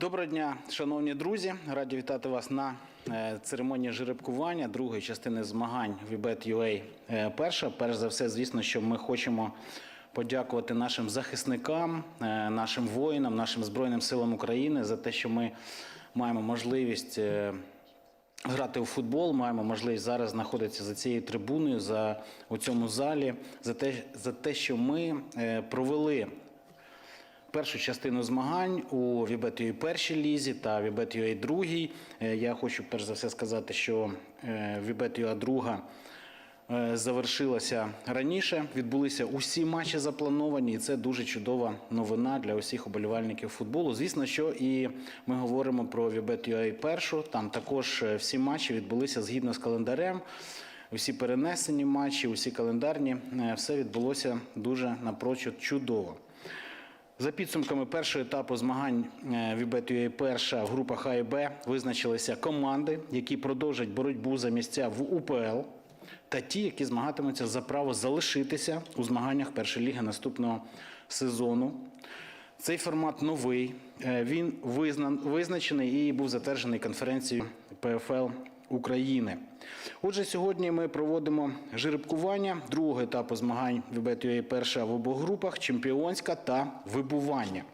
Доброго дня, шановні друзі. Раді вітати вас на е, церемонії жеребкування другої частини змагань VBET.UA е, перша. Перш за все, звісно, що ми хочемо подякувати нашим захисникам, е, нашим воїнам, нашим Збройним силам України за те, що ми маємо можливість. Грати у футбол маємо можливість зараз знаходитися за цією трибуною, за у цьому залі, за те, за те, що ми провели першу частину змагань у Вібет.UA першій лізі та Вібет.UA другій. Е, Я хочу перш за все сказати, що е, друга е, завершилася раніше. Відбулися усі матчі заплановані, і це дуже чудова новина для усіх оболівальників футболу. Звісно, що і ми говоримо про Вібет.UA першу. Там також всі матчі відбулися згідно з календарем. Усі перенесені матчі, усі календарні, все відбулося дуже напрочуд чудово. За підсумками першого етапу змагань е, Вібет.UA перша в групах А і Б визначилися команди, які продовжать боротьбу за місця в УПЛ, та ті, які змагатимуться за право залишитися у змаганнях першої ліги наступного сезону. Цей формат новий. е, Він визнан, визначений і був затверджений конференцією ПФЛ України. Отже, сьогодні ми проводимо жеребкування другого етапу змагань ВБТЮА перша в обох групах чемпіонська та вибування.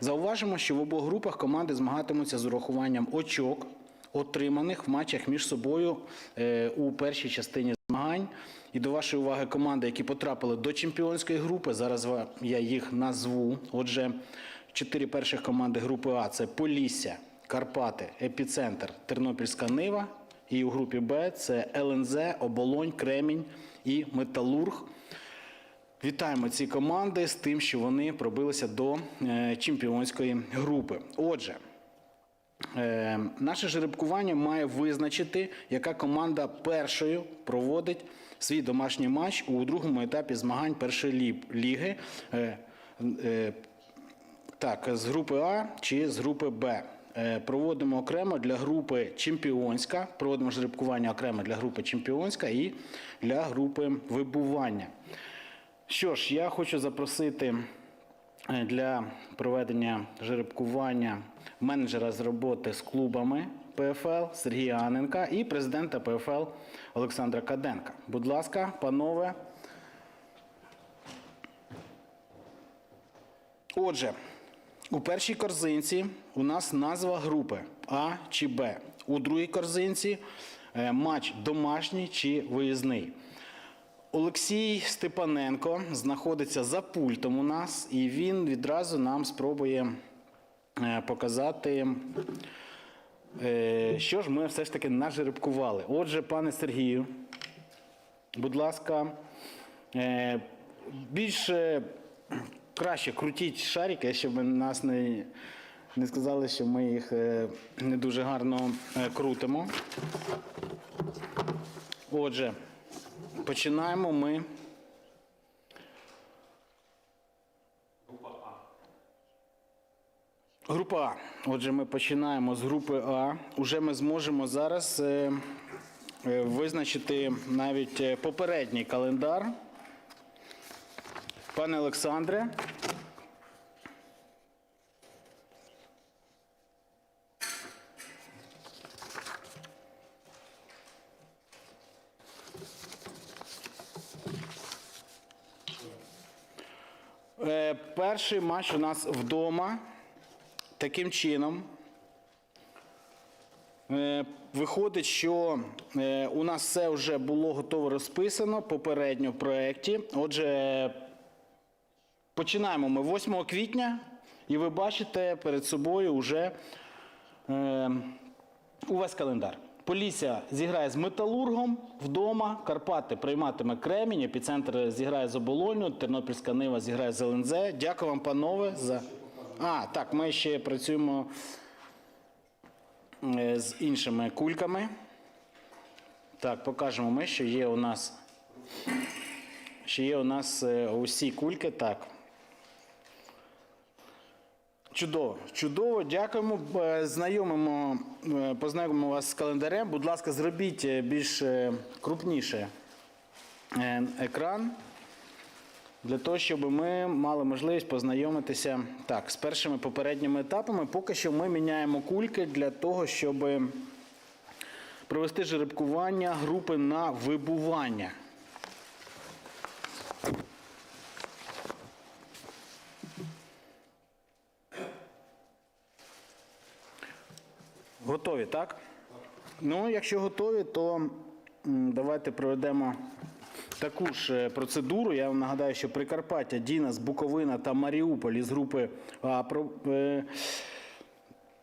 Зауважимо, що в обох групах команди змагатимуться з урахуванням очок, отриманих в матчах між собою е, у першій частині змагань. І до вашої уваги команди, які потрапили до чемпіонської групи. Зараз я їх назву. Отже, чотири перших команди групи А це Полісся, Карпати, Епіцентр, Тернопільська Нива. І у групі Б це ЛНЗ, Оболонь, Кремінь і Металург. Вітаємо ці команди з тим, що вони пробилися до е, чемпіонської групи. Отже, е, наше жеребкування має визначити, яка команда першою проводить свій домашній матч у другому етапі змагань першої лі- ліги. Е, так, з групи А чи з групи Б. Е, Проводимо окремо для групи чемпіонська, проводимо жеребкування окремо для групи чемпіонська і для групи вибування. Що ж, я хочу запросити е, для проведення жеребкування менеджера з роботи з клубами ПФЛ Сергія Аненка і президента ПФЛ Олександра Каденка. Будь ласка, панове. Отже, у першій корзинці у нас назва групи А чи Б. У другій корзинці е, матч домашній чи виїзний. Олексій Степаненко знаходиться за пультом у нас, і він відразу нам спробує е, показати, е, що ж ми все ж таки нажеребкували. Отже, пане Сергію, будь ласка, більше краще крутіть шарики, щоб нас не, не сказали, що ми їх е, не дуже гарно е, крутимо. Отже, починаємо ми. Група А. Отже, ми починаємо з групи А. Уже ми зможемо зараз е, визначити навіть попередній календар. Пане Олександре. Е, Перший матч у нас вдома. Таким чином. Е, Виходить, що е, у нас все вже було готово розписано попередньо в проєкті. Отже, починаємо ми 8 квітня, і ви бачите перед собою вже е, увесь календар. Полісся зіграє з Металургом вдома, Карпати прийматиме Кремінь, епіцентр зіграє з Оболоню, Тернопільська Нива зіграє з ЛНЗ. Дякую вам, панове, за. А, так, ми ще працюємо е, з іншими кульками. Так, покажемо ми, що є у нас. Що є у нас е, усі кульки. Так. Чудово, чудово, дякуємо. Е, Знайомимо, е, познайомимо вас з календарем. Будь ласка, зробіть е, більш крупніше екран для того, щоб ми мали можливість познайомитися так, з першими попередніми етапами. Поки що ми міняємо кульки для того, щоб провести жеребкування групи на вибування. Готові, так? Ну, якщо готові, то давайте проведемо таку ж е, процедуру. Я вам нагадаю, що Прикарпаття, Дінас, Буковина та Маріуполь із групи А е,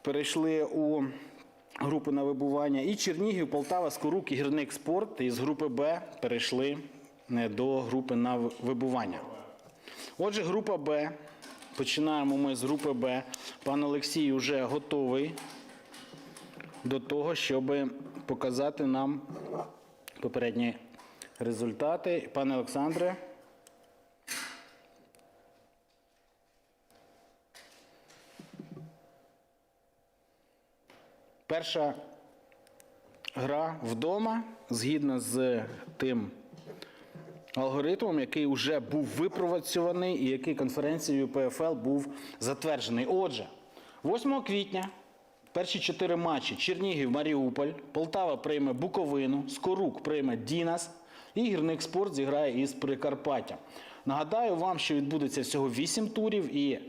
перейшли у групи на вибування. І Чернігів, Полтава, Скорук і Гірник Спорт із групи Б перейшли е, до групи на вибування. Отже, група Б. Починаємо ми з групи Б. Пан Олексій вже готовий до того, щоб показати нам попередні результати. Пане Олександре. Перша гра вдома згідно з тим алгоритмом, який вже був випрацьований і який конференцією ПФЛ був затверджений. Отже, 8 квітня перші чотири матчі Чернігів, Маріуполь, Полтава прийме Буковину, Скорук прийме Дінас і Гірник Спорт зіграє із Прикарпаття. Нагадаю вам, що відбудеться всього 8 турів і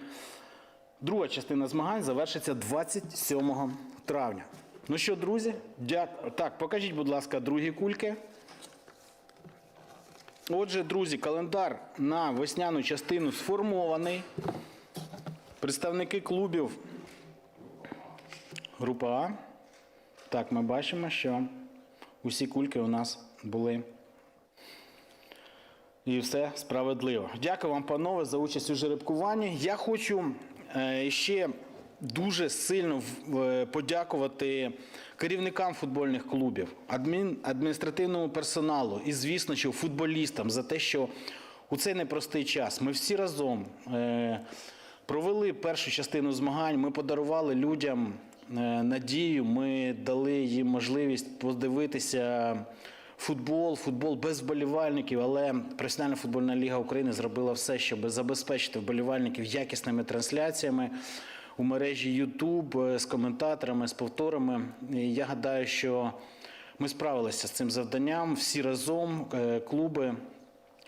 друга частина змагань завершиться 27 травня. Ну що, друзі, дякую. Так, покажіть, будь ласка, другі кульки. Отже, друзі, календар на весняну частину сформований. Представники клубів група А. Так, ми бачимо, що усі кульки у нас були. І все справедливо. Дякую вам, панове, за участь у жеребкуванні. Я хочу е, ще дуже сильно подякувати керівникам футбольних клубів, адмін, адміністративному персоналу і, звісно, що футболістам за те, що у цей непростий час ми всі разом е, провели першу частину змагань. Ми подарували людям надію, ми дали їм можливість подивитися футбол, футбол без вболівальників, але Професіональна футбольна ліга України зробила все, щоб забезпечити вболівальників якісними трансляціями у мережі YouTube е, з коментаторами, з повторами. Я гадаю, що ми справилися з цим завданням всі разом, е, клуби.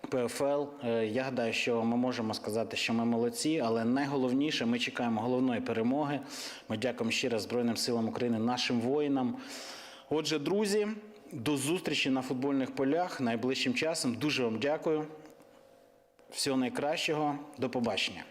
ПФЛ. Е, Я гадаю, що ми можемо сказати, що ми молодці, але найголовніше, ми чекаємо головної перемоги. Ми дякуємо раз Збройним силам України, нашим воїнам. Отже, друзі, до зустрічі на футбольних полях найближчим часом. Дуже вам дякую. Всього найкращого. До побачення.